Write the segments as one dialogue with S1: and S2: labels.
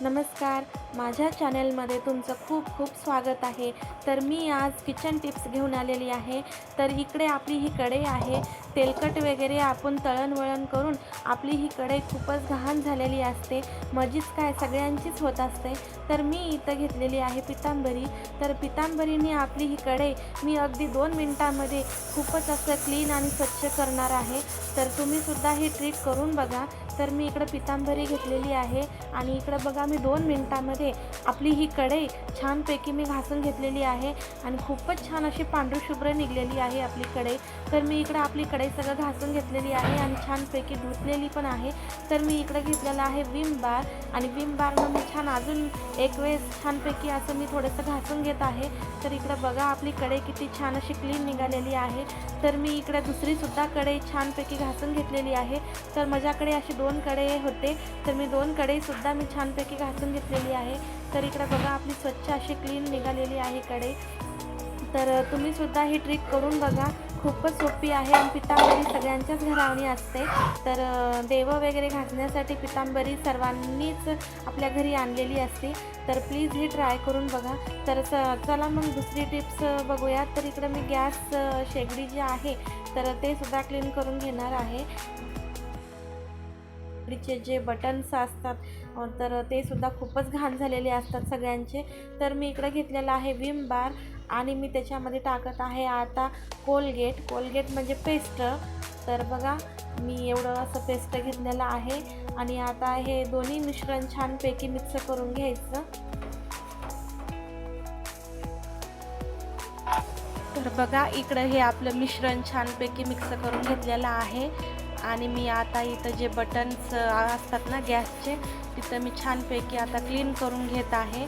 S1: नमस्कार. माझ्या चॅनेलमध्ये तुमचं खूप खूप स्वागत आहे. तर मी आज किचन टिप्स घेऊन आलेली आहे. तर इकडे आपली ही कढई आहे. तेलकट वगैरे आपण तळणवळण करून आपली ही कढई खूपच घाण झालेली असते. मजीच काय? सगळ्यांचीच होत असते. तर मी इथं घेतलेली आहे पितांबरी. तर पितांबरीने आपली ही कढई मी अगदी दोन मिनटामध्ये खूपच असं क्लीन आणि स्वच्छ करणार आहे. तर तुम्हीसुद्धा ही ट्रिक करून बघा. तर मी इकडं पितांबरी घेतलेली आहे आणि इकडं बघा मी दोन मिनटामध्ये आपली ही कढई छानपैकी मी घासून घेतलेली आहे आणि खूपच छान अशी पांढरशुभ्र निघलेली आहे आपली कढई. तर मी इकडं आपली कढई सगळं घासून घेतलेली आहे आणि छानपैकी धुतलेली पण आहे. तर मी इकडं घेतलेलं आहे विम बार आणि विम बारनं मी छान अजून एक वेळेस छानपैकी असं मी थोडंसं घासून घेत आहे. तर इकडं बघा आपली कडे किती छान अशी क्लीन निघालेली आहे. तर मी इकडे दुसरीसुद्धा कडे छानपैकी घासून घेतलेली आहे. तर माझ्याकडे अशी दोन कडे होते. तर मी दोन कडेसुद्धा मी छानपैकी घासून घेतलेली आहे. तर इकडं बघा आपली स्वच्छ अशी क्लीन निघालेली आहे कडे तर तुम्हीसुद्धा ही ट्रिक करून बघा. खूपच सोपी आहे आणि पितांबरी सगळ्यांच्याच घरावणी असते. तर देव वगैरे घासण्यासाठी पितांबरी सर्वांनीच आपल्या घरी आणलेली असते. तर प्लीज ही ट्राय करून बघा. तर च चला मग दुसरी टिप्स बघूयात. तर इकडं मी गॅस शेगडी जी आहे तर ते सुद्धा क्लीन करून घेणार आहे. शेगडीचे जे बटन्स असतात तर ते सुद्धा खूपच घाण झालेले असतात सगळ्यांचे. तर मी इकडं घेतलेलं आहे विम बार. आणि मी त्याच्यामध्ये टाकत आहे आता कोलगेट. कोलगेट म्हणजे पेस्ट. तर बघा मी एवढं असं पेस्ट घेतलेलं आहे. आणि आता हे दोन्ही मिश्रण छानपैकी मिक्स करून घ्यायचं. तर बघा इकडं हे आपलं मिश्रण छानपैकी मिक्स करून घेतलेलं आहे. आणि मी आता इथं जे बटन्स असतात ना गॅसचे तिथं मी छानपैकी आता क्लीन करून घेत आहे.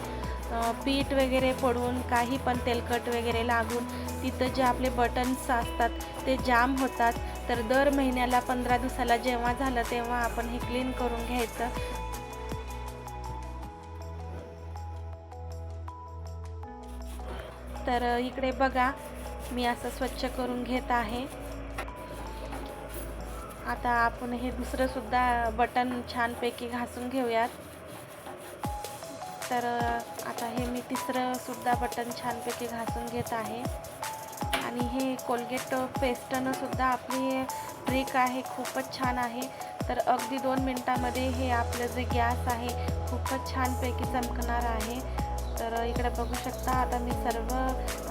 S1: पीठ वगैरे पडून काही पण तेलकट वगैरे लागून तिथं जे आपले बटन्स असतात ते जाम होतात. तर दर महिन्याला पंधरा दिवसाला जेव्हा झालं तेव्हा आपण हे क्लीन करून घ्यायचं. तर इकडे बघा मी असं स्वच्छ करून घेत आहे. आता आपण हे दुसरं सुद्धा बटन छानपैकी घासून घेऊयात. तर आता हे मी तिसरं सुद्धा बटन छानपैकी घासून घेत आहे. आणि हे कोलगेट पेस्टनं सुद्धा आपली ट्रिक आहे खूपच छान आहे. तर अगदी दोन मिनटामध्ये हे आपलं जे गॅस आहे खूपच छानपैकी चमकणार आहे. तर इकडे बघू शकता आता मी सर्व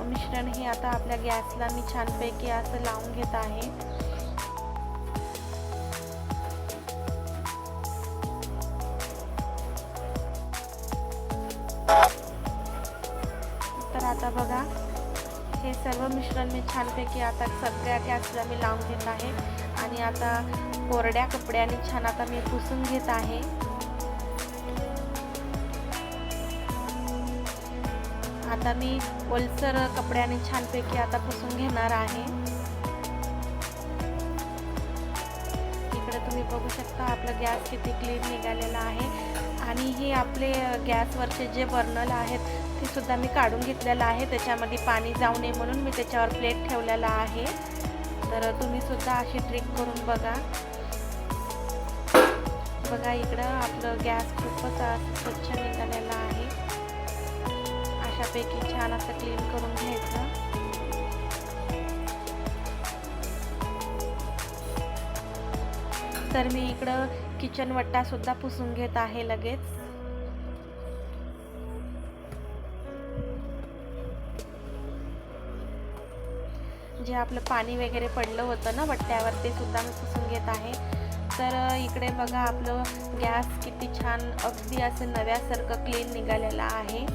S1: मिश्रण हे आता आपल्या गॅसला मी छानपैकी असं लावून घेत आहे. तर आता बघा हे सर्व मिश्रण मी छानपैकी आता सगळ्या गॅसला मी लावून घेत आहे. आणि आता कोरड्या कपड्याने छान आता मी पुसून घेत आहे. आता मी ओलसर कपड्याने छानपैकी आता पुसून घेणार आहे. इकडे तुम्ही बघू शकता आपलं गॅस किती क्लीन निघालेला आहे. आपले गॅसवरचे जे बर्नल आहेत ते सुद्धा मी काढून घेतलेलं आहे. त्याच्यामध्ये पाणी जाऊ नये म्हणून मी त्याच्यावर प्लेट ठेवलेला आहे. तर तुम्ही सुद्धा अशी ट्रिक करून बघा. बघा इकडं आपलं गॅस खूपच स्वच्छ निघालेला आहे. अशापैकी छान असं क्लीन करून घ्यायचं. तर मी इकडं किचन वट्टा सुद्धा पुसून घेत आहे लगेच. जे आपलं पाणी वगैरे पडलं होतं ना वट्ट्यावर ते सुद्धा मी पुसून घेत आहे. तर इकडे बघा आपलं गॅस किती छान अगदी असं नव्यासारखं क्लीन निघालेलं आहे.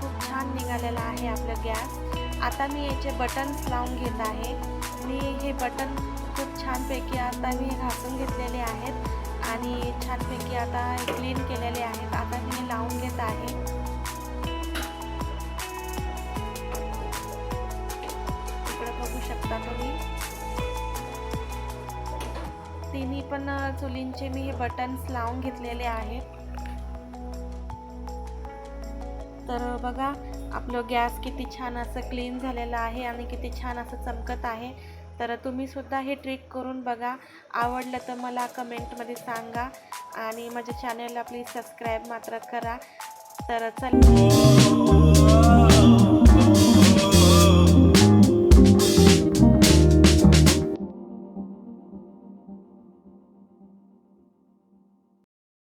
S1: खूप छान निघालेला आहे आपलं गॅस. आता मी याचे बटन्स लावून घेत आहे. मी हे बटन खूप छानपैकी आता मी घासून घेतलेले आहेत. आणि छानपैकी आता क्लीन केलेले आहेत. आता मी लावून घेत आहे. इकडे बघू शकता तुम्ही. तिन्ही पण चुलींचे मी हे बटन्स लावून घेतलेले आहेत. तर बघा आपलं गॅस किती छान असं क्लीन झालेलं आहे आणि किती छान असं चमकत आहे. तर तुम्हीसुद्धा हे ट्रिक करून बघा. आवडलं तर मला कमेंटमध्ये सांगा. आणि माझ्या चॅनलला प्लीज सबस्क्राईब मात्र करा. तर चल.